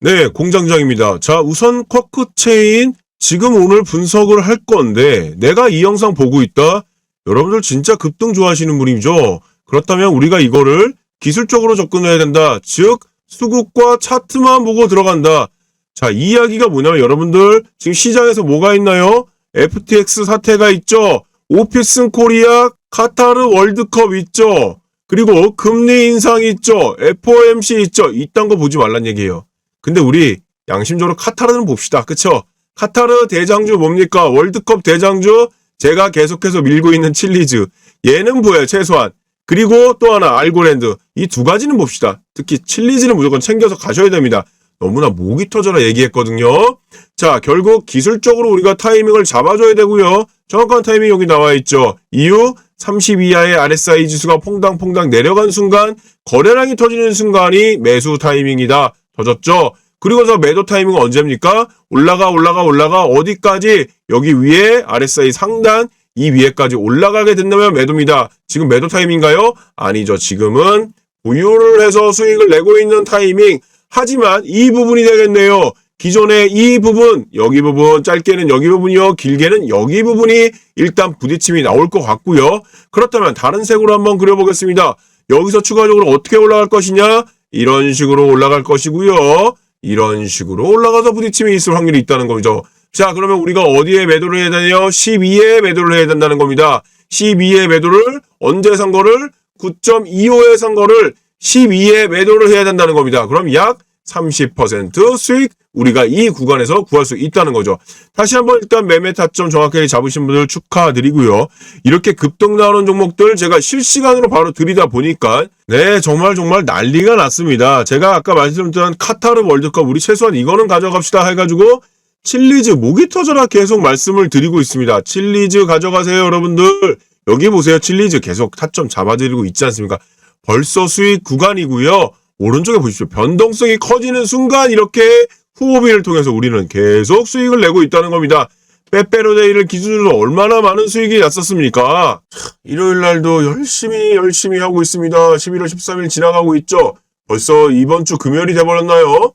네, 공장장입니다. 자, 우선 쿼크체인 지금 오늘 분석을 할 건데 내가 이 영상 보고 있다. 여러분들 진짜 급등 좋아하시는 분이죠. 그렇다면 우리가 이거를 기술적으로 접근해야 된다. 즉 수급과 차트만 보고 들어간다. 자, 이 이야기가 뭐냐면 여러분들 지금 시장에서 뭐가 있나요? FTX 사태가 있죠. 오피슨 코리아 카타르 월드컵 있죠. 그리고 금리 인상 있죠. FOMC 있죠. 이딴 거 보지 말란 얘기예요. 근데 우리 양심적으로 카타르는 봅시다. 그쵸? 카타르 대장주 뭡니까? 월드컵 대장주 제가 계속해서 밀고 있는 칠리즈. 얘는 보여요. 최소한. 그리고 또 하나 알고랜드. 이 두 가지는 봅시다. 특히 칠리즈는 무조건 챙겨서 가셔야 됩니다. 너무나 목이 터져라 얘기했거든요. 자, 결국 기술적으로 우리가 타이밍을 잡아줘야 되고요. 정확한 타이밍 여기 나와 있죠. 이후 30 이하의 RSI 지수가 퐁당퐁당 내려간 순간 거래량이 터지는 순간이 매수 타이밍이다. 터졌죠. 그리고서 매도 타이밍은 언제입니까? 올라가 올라가 올라가 어디까지 여기 위에 RSI 상단 이 위에까지 올라가게 된다면 매도입니다. 지금 매도 타이밍인가요? 아니죠. 지금은 보유를 해서 수익을 내고 있는 타이밍. 하지만 이 부분이 되겠네요. 기존의 이 부분, 여기 부분, 짧게는 여기 부분이요, 길게는 여기 부분이 일단 부딪힘이 나올 것 같고요. 그렇다면 다른 색으로 한번 그려보겠습니다. 여기서 추가적으로 어떻게 올라갈 것이냐? 이런 식으로 올라갈 것이고요. 이런 식으로 올라가서 부딪힘이 있을 확률이 있다는 거죠. 자, 그러면 우리가 어디에 매도를 해야 되냐요? 12에 매도를 해야 된다는 겁니다. 12에 매도를 언제 산 거를 9.25에 산 거를 12에 매도를 해야 된다는 겁니다. 그럼 약 30% 수익 우리가 이 구간에서 구할 수 있다는 거죠. 다시 한번 일단 매매 타점 정확하게 잡으신 분들 축하드리고요. 이렇게 급등 나오는 종목들 제가 실시간으로 바로 드리다 보니까 네 정말 정말 난리가 났습니다. 제가 아까 말씀드린 카타르 월드컵 우리 최소한 이거는 가져갑시다 해가지고 칠리즈 목이 터져라 계속 말씀을 드리고 있습니다. 칠리즈 가져가세요 여러분들. 여기 보세요 칠리즈 계속 타점 잡아드리고 있지 않습니까? 벌써 수익 구간이고요. 오른쪽에 보십시오. 변동성이 커지는 순간 이렇게 후보비를 통해서 우리는 계속 수익을 내고 있다는 겁니다. 빼빼로데이를 기준으로 얼마나 많은 수익이 났었습니까? 일요일 날도 열심히 열심히 하고 있습니다. 11월 13일 지나가고 있죠. 벌써 이번 주 금요일이 돼버렸나요?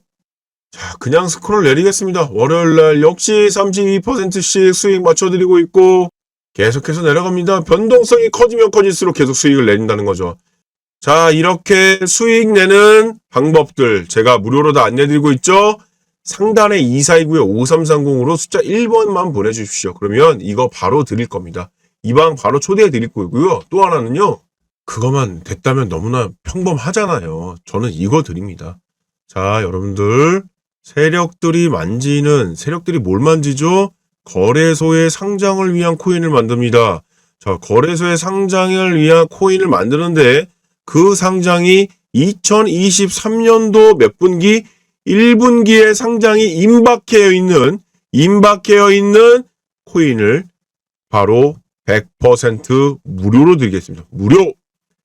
자, 그냥 스크롤 내리겠습니다. 월요일 날 역시 32%씩 수익 맞춰드리고 있고 계속해서 내려갑니다. 변동성이 커지면 커질수록 계속 수익을 내린다는 거죠. 자, 이렇게 수익 내는 방법들 제가 무료로 다 안내드리고 있죠. 상단에 2429에 5330으로 숫자 1번만 보내주십시오. 그러면 이거 바로 드릴 겁니다. 이 방 바로 초대해 드릴 거고요. 또 하나는요. 그거만 됐다면 너무나 평범하잖아요. 저는 이거 드립니다. 자, 여러분들. 세력들이 만지는, 세력들이 뭘 만지죠? 거래소의 상장을 위한 코인을 만듭니다. 자, 거래소의 상장을 위한 코인을 만드는데 그 상장이 2023년도 몇 분기 1분기에 상장이 임박해 있는 임박해 있는 코인을 바로 100% 무료로 드리겠습니다. 무료.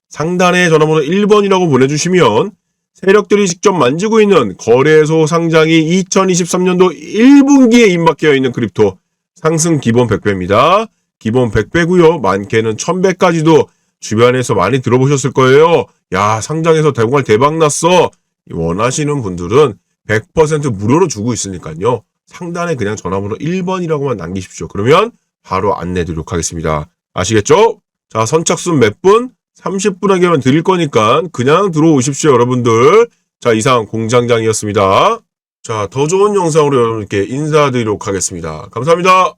상단에 전화번호 1번이라고 보내주시면 세력들이 직접 만지고 있는 거래소 상장이 2023년도 1분기에 임박해 있는 크립토 상승 기본 100배입니다. 기본 100배고요. 많게는 1000배까지도 주변에서 많이 들어보셨을 거예요. 야, 상장에서 대공할 대박 났어. 원하시는 분들은 100% 무료로 주고 있으니까요. 상단에 그냥 전화번호 1번이라고만 남기십시오. 그러면 바로 안내 드리도록 하겠습니다. 아시겠죠? 자, 선착순 몇 분? 30분에게만 드릴 거니까 그냥 들어오십시오, 여러분들. 자, 이상 공장장이었습니다. 자, 더 좋은 영상으로 여러분께 인사드리도록 하겠습니다. 감사합니다.